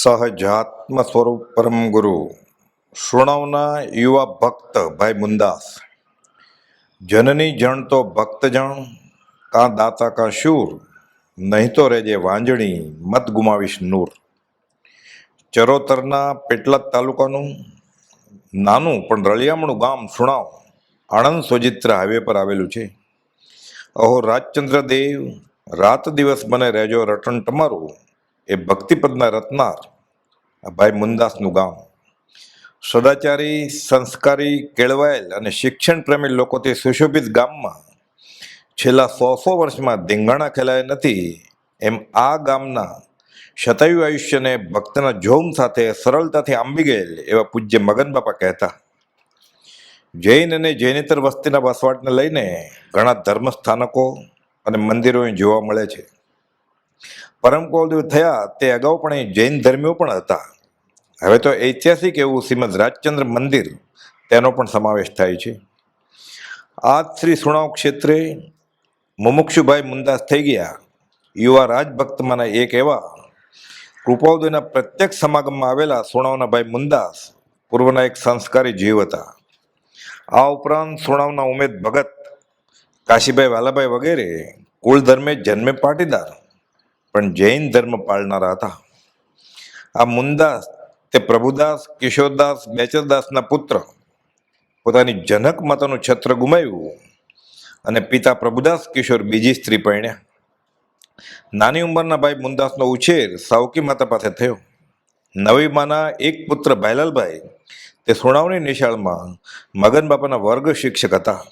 સહજાત્મ સ્વરૂપ પરમ ગુરુ. સુણવના યુવા ભક્ત ભાઈ મુંદાસ. જનની જણ તો ભક્ત જણ કાં દાતા કાં શૂર, નહીં તો રેજે વાંજણી, મત ગુમાવીશ નૂર. ચરોતરના પેટલાદ તાલુકાનું નાનું પણ રળિયામણું ગામ સુણાવ, આણંદ સોજિત્ર હાઈવે પર આવેલું છે. અહો રાજચંદ્ર દેવ રાત દિવસ મને રહેજો રટણ તમારું એ ભક્તિપદના રત્નાર ભાઈ મુંદાસનું ગામ. સદાચારી, સંસ્કારી, કેળવાયેલ અને શિક્ષણ પ્રેમી લોકોથી સુશોભિત ગામમાં છેલ્લા સો સો વર્ષમાં ધીંગાણા ખેલાયા નથી. એમ આ ગામના શતાયુ આયુષ્યને ભક્તના જોમ સાથે સરળતાથી આંબી ગયેલ એવા પૂજ્ય મગન બાપા કહેતા. જૈન અને જૈનેતર વસ્તીના વસવાટને લઈને ઘણા ધર્મસ્થાનકો અને મંદિરો જોવા મળે છે. પરમ કૌલદેવ થયા તે અગાઉ પણ એ જૈન ધર્મીઓ પણ હતા. હવે તો ઐતિહાસિક એવું શ્રીમદ રાજચંદ્ર મંદિર, તેનો પણ સમાવેશ થાય છે. આજ શ્રી સુણાવ ક્ષેત્રે મુમુક્ષુભાઈ મુંદાસ થઈ ગયા. યુવા રાજભક્તમાંના એક એવા કૃપાઉદયના પ્રત્યેક સમાગમમાં આવેલા સુણાવના ભાઈ મુંદાસ પૂર્વના એક સંસ્કારી જીવ હતા. આ ઉપરાંત સુણાવના ઉમેદ ભગત કાશીભાઈ વાલાભાઈ વગેરે કુલ ધર્મે જન્મે પાટીદાર. પણ જૈન ધર્મ પાળનારા હતા. આ મુંદાસ તે પ્રભુદાસ, કિશોરદાસ, બેચરદાસના પુત્ર, પોતાની જનક માતાનું છત્ર ગુમાવ્યું અને પિતા પ્રભુદાસ, કિશોર બીજી સ્ત્રી પરણ્યા. નાની ઉંમરના ભાઈ મુંદાસનો ઉછેર સાવકી માતા પાસે થયો. નવી માના એક પુત્ર ભાઈલાલભાઈ તે સુણાવણી નિશાળમાં મગન બાપાના વર્ગ શિક્ષક હતા.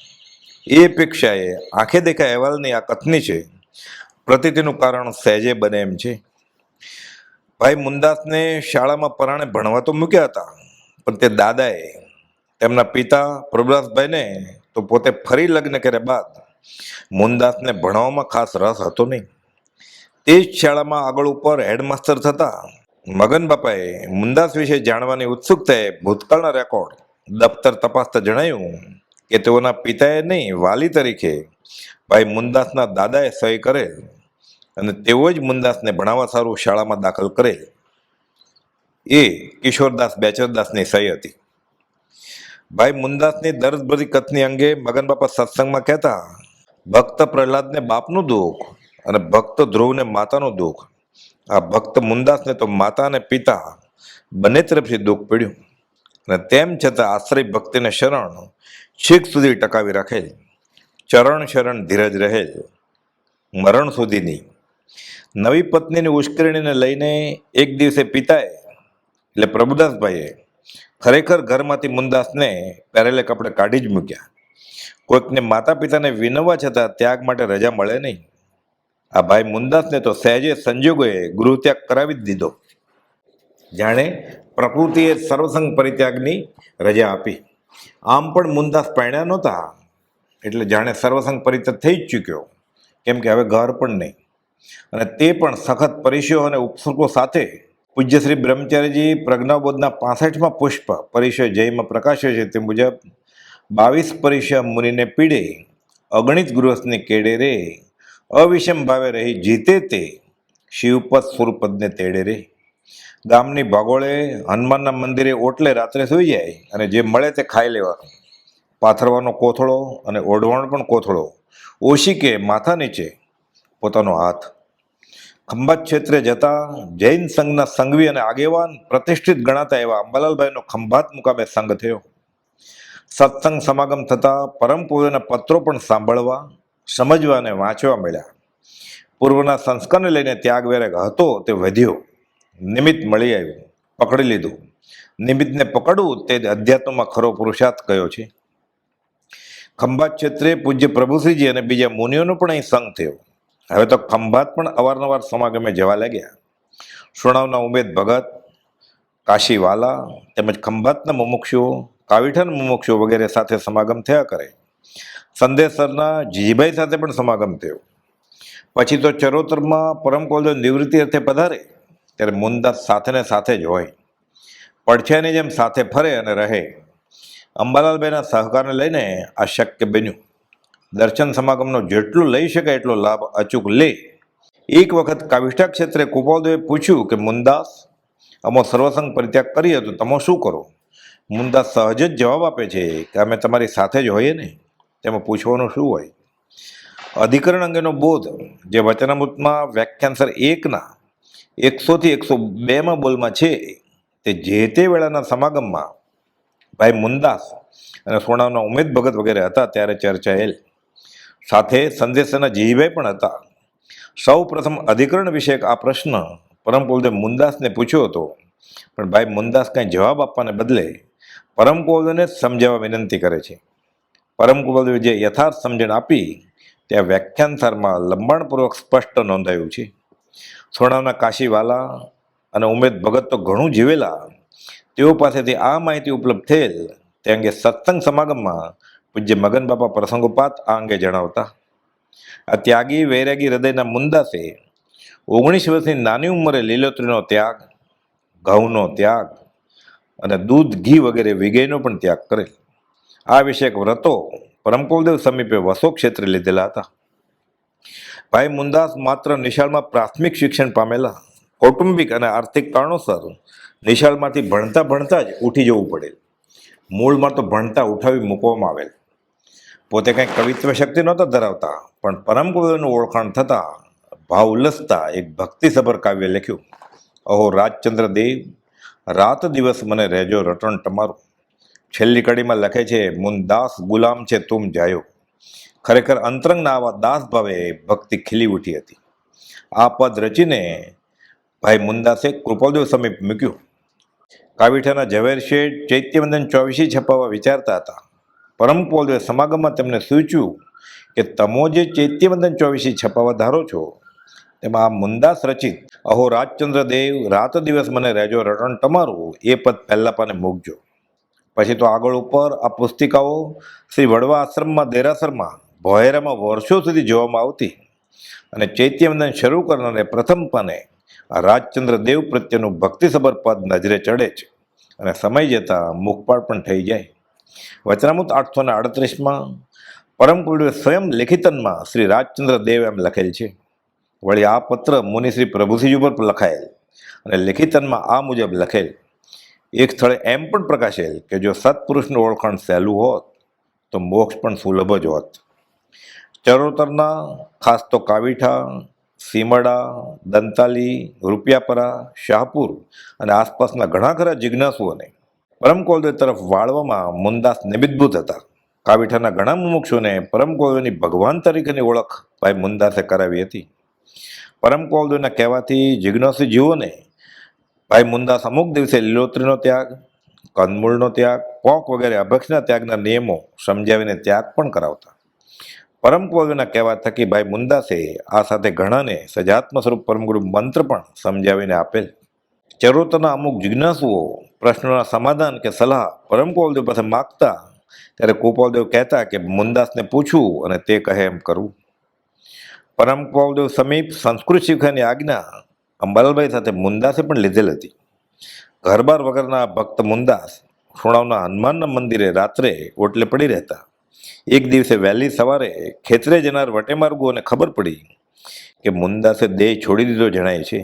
એ અપેક્ષાએ આંખે દેખાય અહેવાલની આ કથની છે પ્રતિથિનું કારણ સહેજે બને એમ છે. ભાઈ મુંદાસને શાળામાં પરાણે ભણવા તો મૂક્યા હતા, પણ તે દાદાએ તેમના પિતા પ્રભુદાસભાઈને તો પોતે ફરી લગ્ન કર્યા બાદ મુંદાસને ભણવામાં ખાસ રસ હતો નહીં. તે જ શાળામાં આગળ ઉપર હેડમાસ્ટર થતા મગન બાપાએ મુંદાસ વિશે જાણવાની ઉત્સુકતાએ ભૂતકાળના રેકોર્ડ દફતર તપાસતા જણાયું કે તેઓના પિતાએ નહીં, વાલી તરીકે ભાઈ મુંદાસના દાદાએ સહી કરેલ અને તેઓ જ મુનદાસને ભણાવવા સારું શાળામાં દાખલ કરેલ. એ કિશોરદાસ બેચરદાસની સહી હતી. ભાઈ મુંદાસની દર્દભરી કથની અંગે મગન બાપા સત્સંગમાં કહેતા, ભક્ત પ્રહલાદને બાપનું દુઃખ અને ભક્ત ધ્રુવને માતાનું દુઃખ. આ ભક્ત મુનદાસને તો માતા અને પિતા બંને તરફથી દુઃખ પડ્યું. અને તેમ છતાં આશ્રય ભક્તિને શરણ છેક સુધી ટકાવી રાખેલ. ચરણ શરણ ધીરજ રહેલ. મરણ સુધીની નવી પત્નીની ઉશ્કેરણીને લઈને એક દિવસે પિતાએ, એટલે પ્રભુદાસભાઈએ ખરેખર ઘરમાંથી મુંદાસને પહેરેલે કપડે કાઢી જ મૂક્યા. કોઈકને માતા પિતાને વિનવવા છતાં ત્યાગ માટે રજા મળે નહીં. આ ભાઈ મુંદાસને તો સહેજે સંજોગોએ ગૃહત્યાગ કરાવી જ દીધો. જાણે પ્રકૃતિએ સર્વસંગ પરિત્યાગની રજા આપી. આમ પણ મુંદાસ પાણ્યા નહોતા. એટલે જાણે સર્વસંગ પરિત્યાગ થઈ જ ચૂક્યો. કેમ કે હવે ઘર પણ નહીં. અને તે પણ સખત પરિચયો અને ઉપસર્ગો સાથે પૂજ્ય શ્રી બ્રહ્મચારીજી પ્રજ્ઞાબોધના પાસઠમાં પુષ્પ પરિચય જયમાં પ્રકાશ્યો છે. તે મુજબ, બાવીસ પરિચય મુનિને પીડે, અગણિત ગૃહસ્થની કેડે રે, અવિષમ ભાવે રહી જીતે તે, શિવપદ સુરપદને તેડે રે. ગામની ભાગોળે હનુમાનના મંદિરે ઓટલે રાત્રે સૂઈ જાય અને જે મળે તે ખાઈ લેવાનું. પાથરવાનો કોથળો અને ઓઢવાણ પણ કોથળો. ઓશીકે માથા નીચે પોતાનો હાથ. ખંભાત ક્ષેત્રે જતા જૈન સંઘના સંઘવી અને આગેવાન પ્રતિષ્ઠિત ગણાતા એવા અંબાલાલભાઈનો ખંભાત મુકામે સંઘ થયો. સત્સંગ સમાગમ થતા પરમ પૂર્વના પત્રો પણ સાંભળવા, સમજવા અને વાંચવા મળ્યા. પૂર્વના સંસ્કારને લઈને ત્યાગ વેરેગ હતો તે વધ્યો. નિમિત્ત મળી આવ્યું, પકડી લીધું. નિમિત્તને પકડવું તે અધ્યાત્મમાં ખરો પુરુષાર્થ કયો છે? ખંભાત ક્ષેત્રે પૂજ્ય પ્રભુશ્રીજી અને બીજા મુનિઓનો પણ અહીં સંઘ થયો. હવે તો ખંભાત પણ અવારનવાર સમાગમે જવા લાગ્યા. સુણાવના ઉમેદ ભગત, કાશીવાલા તેમજ ખંભાતના મુમુક્ષુઓ, કાવીઠાના મુમુક્ષુઓ વગેરે સાથે સમાગમ થયા કરે. સંદેશરના જીજીભાઈ સાથે પણ સમાગમ થયો. પછી તો ચરોતરમાં પરમ કોલદેવ નિવૃત્તિ અર્થે પધારે, ત્યારે મુનદાસ સાથેને સાથે જ હોય. પડછાની જેમ સાથે ફરે અને રહે. અંબાલાલભાઈના સહકારને લઈને આ શક્ય બન્યું. દર્શન સમાગમનો જેટલો લઈ શકાય એટલો લાભ અચૂક લે. એક વખત કાવિષ્ઠા ક્ષેત્રે કુપાલદેવે પૂછ્યું કે, મુંદાસ અમો સર્વસંગ પરિત્યાગ કરીએ તો તમે શું કરો? મુંદાસ સહજ જ જવાબ આપે છે કે, અમે તમારી સાથે જ હોઈએ ને, તેમાં પૂછવાનું શું હોય? અધિકરણ અંગેનો બોધ, જે વચનામૃતમાં વ્યાખ્યાનસર એકના એકસોથી એકસો બેમાં બોલમાં છે, તે જે તે વેળાના સમાગમમાં, ભાઈ મુંદાસ અને સોનાના ઉમેદ ભગત વગેરે હતા, ત્યારે ચર્ચાયેલ. સાથે સંદેશાના જીવે પણ હતા. સૌ પ્રથમ અધિકરણ વિષયક આ પ્રશ્ન પરમ કુલદેવ મુંદાસને પૂછ્યો હતો. પણ ભાઈ મુંદાસ કાંઈ જવાબ આપવાને બદલે પરમ કુલદેવને સમજાવવા વિનંતી કરે છે. પરમ કુલદેવે જે યથાર્થ સમજણ આપી ત્યાં વ્યાખ્યાનસારમાં લંબાણપૂર્વક સ્પષ્ટ નોંધાયું છે. સોનાના કાશીવાલા અને ઉમેદ ભગત તો ઘણું જીવેલા. તેઓ પાસેથી આ માહિતી ઉપલબ્ધ થયેલ તે અંગે સત્સંગ સમાગમમાં પૂજ્ય મગન બાપા પ્રસંગોપાત આ અંગે જણાવતા, આ ત્યાગી વૈરાગી હૃદયના મુંદાસે ઓગણીસ વર્ષની નાની ઉંમરે લીલોતરીનો ત્યાગ, ઘઉંનો ત્યાગ અને દૂધ, ઘી વગેરે વિગેનો પણ ત્યાગ કરેલ. આ વિષયક વ્રતો પરમકુલદેવ સમીપે વસો ક્ષેત્રે લીધેલા હતા. ભાઈ મુંદાસ માત્ર નિશાળમાં પ્રાથમિક શિક્ષણ પામેલા. કૌટુંબિક અને આર્થિક કારણોસર નિશાળમાંથી ભણતા ભણતા જ ઉઠી જવું પડેલ. મૂળમાં તો ભણતા ઉઠાવી મૂકવામાં આવેલ. પોતે કંઈ કવિત્વ શક્તિ નહોતા ધરાવતા, પણ પરમ ગુરુનું ઓળખાણ થતાં ભાવ ઉલ્લસતા એક ભક્તિસભર કાવ્ય લખ્યું. અહો રાજચંદ્ર દેવ, રાત દિવસ મને રહેજો રટણ તમારું. છેલ્લી કડીમાં લખે છે મુનદાસ ગુલામ છે તુમ જાયો. ખરેખર અંતરંગના આવા દાસ ભાવે ભક્તિ ખીલી ઉઠી હતી. આ પદ રચીને ભાઈ મુનદાસે કૃપાલદેવ સમીપ મૂક્યું. કાવીઠાના ઝવેર શેઠ ચૈત્યવંદન ચોવીસી છપાવવા વિચારતા હતા. પરમ પોલદેવ સમાગમમાં તેમને સૂચ્યું કે તમો જે ચૈત્યવંદન ચોવીસી છપાવવા ધારો છો, તેમાં આ મુંદાસ રચિત, અહો રાજચંદ્ર દેવ, રાત દિવસ મને રહેજો રટણ તમારું, એ પદ પહેલા પાને મૂકજો. પછી તો આગળ ઉપર આ પુસ્તિકાઓ શ્રી વડવા આશ્રમમાં, દેરાસરમાં, ભોયરામાં વર્ષો સુધી જોવામાં આવતી અને ચૈત્યવંદન શરૂ કરનારને પ્રથમ પાને આ રાજચંદ્ર દેવ પ્રત્યેનું ભક્તિસભર પદ નજરે ચડે છે અને સમય જતાં મુખપાળ પણ થઈ જાય. વચનામૃત આઠસો ને અડત્રીસમાં પરમ કુલદેવે સ્વયં લેખિતનમાં શ્રી રાજચંદ્ર દેવ એમ લખેલ છે. વળી આ પત્ર મુનિ શ્રી પ્રભુસિંહ ઉપર લખાયેલ અને લેખિતનમાં આ મુજબ લખેલ. એક સ્થળે એમ પણ પ્રકાશેલ કે જો સત્પુરુષનું ઓળખાણ સહેલું હોત, તો મોક્ષ પણ સુલભ જ હોત. ચરોતરના, ખાસ તો કાવીઠા, સીમડા, દંતાલી, રૂપિયાપરા, શાહપુર અને આસપાસના ઘણા ખરા જિજ્ઞાસુઓને પરમ કોલદેવ તરફ વાળવામાં મુનદાસ નિમિત્તભૂત હતા. કાવીઠાના ઘણા મુમુક્ષુને પરમ કોલદેવની ભગવાન તરીકેની ઓળખ ભાઈ મુનદાસે કરાવી હતી. પરમ કોલદેવના કહેવાથી જિજ્ઞાસી જીવોને ભાઈ મુંદાસ અમુક દિવસે લીલોત્રીનો ત્યાગ કંદમૂળનો ત્યાગ પોંક વગેરે અભક્ષના ત્યાગના નિયમો સમજાવીને ત્યાગ પણ કરાવતા. પરમ કોલદેવના કહેવા થકી ભાઈ મુંદાસે આ સાથે ઘણાને સજાત્મ સ્વરૂપ પરમગુરુ મંત્ર પણ સમજાવીને આપેલ. ચરોતરના અમુક જિજ્ઞાસુઓ પ્રશ્નોના સમાધાન કે સલાહ પરમ કોલદેવ પાસે માગતા, ત્યારે કુપાલદેવ કહેતા કે મુંદાસને પૂછવું અને તે કહે, એમ કરવું પરમ કુપાલદેવ સમીપ સંસ્કૃત શીખવાની આજ્ઞા અંબાલાલભાઈ સાથે મુંદાસે પણ લીધેલ હતી. ઘરબાર વગરના ભક્ત મુંદાસ સુણાવના હનુમાનના મંદિરે રાત્રે ઓટલે પડી રહેતા. એક દિવસે વહેલી સવારે ખેતરે જનાર વટેમાર્ગોને ખબર પડી કે મુંદાસે દેહ છોડી દીધો જણાય છે.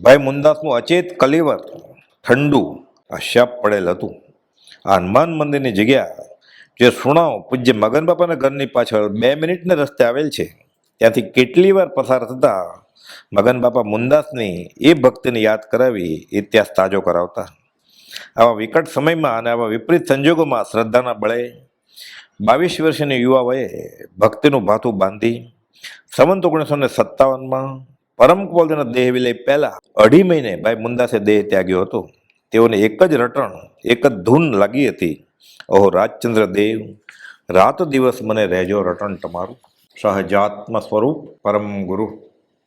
ભાઈ મુંદાસનું અચેત કલેવર ઠંડુ, આ શાપ પડેલ હતું. આ હનુમાન મંદિરની જગ્યા, જે સુણાવ પૂજ્ય મગન બાપાના ઘરની પાછળ બે મિનિટને રસ્તે આવેલ છે, ત્યાંથી કેટલી વાર પસાર થતાં મગન બાપા મુંદાસની એ ભક્તિને યાદ કરાવી ઇતિહાસ તાજો કરાવતા. આવા વિકટ સમયમાં અને આવા વિપરીત સંજોગોમાં શ્રદ્ધાના બળે બાવીસ વર્ષની યુવા વયે ભક્તિનું ભાથું બાંધી સંવંત ઓગણીસો ને સત્તાવનમાં પરમ કોલના દેહ વિલય પહેલાં અઢી મહિને ભાઈ મુંદાસે દેહ ત્યાગ્યો હતો. તેઓને એક જ રટણ, એક જ ધૂન લાગી હતી. ઓહો, રાજચંદ્ર દેવ, રાત દિવસ મને રહેજો રટણ તમારું. સહજાત્મ સ્વરૂપ પરમ ગુરુ.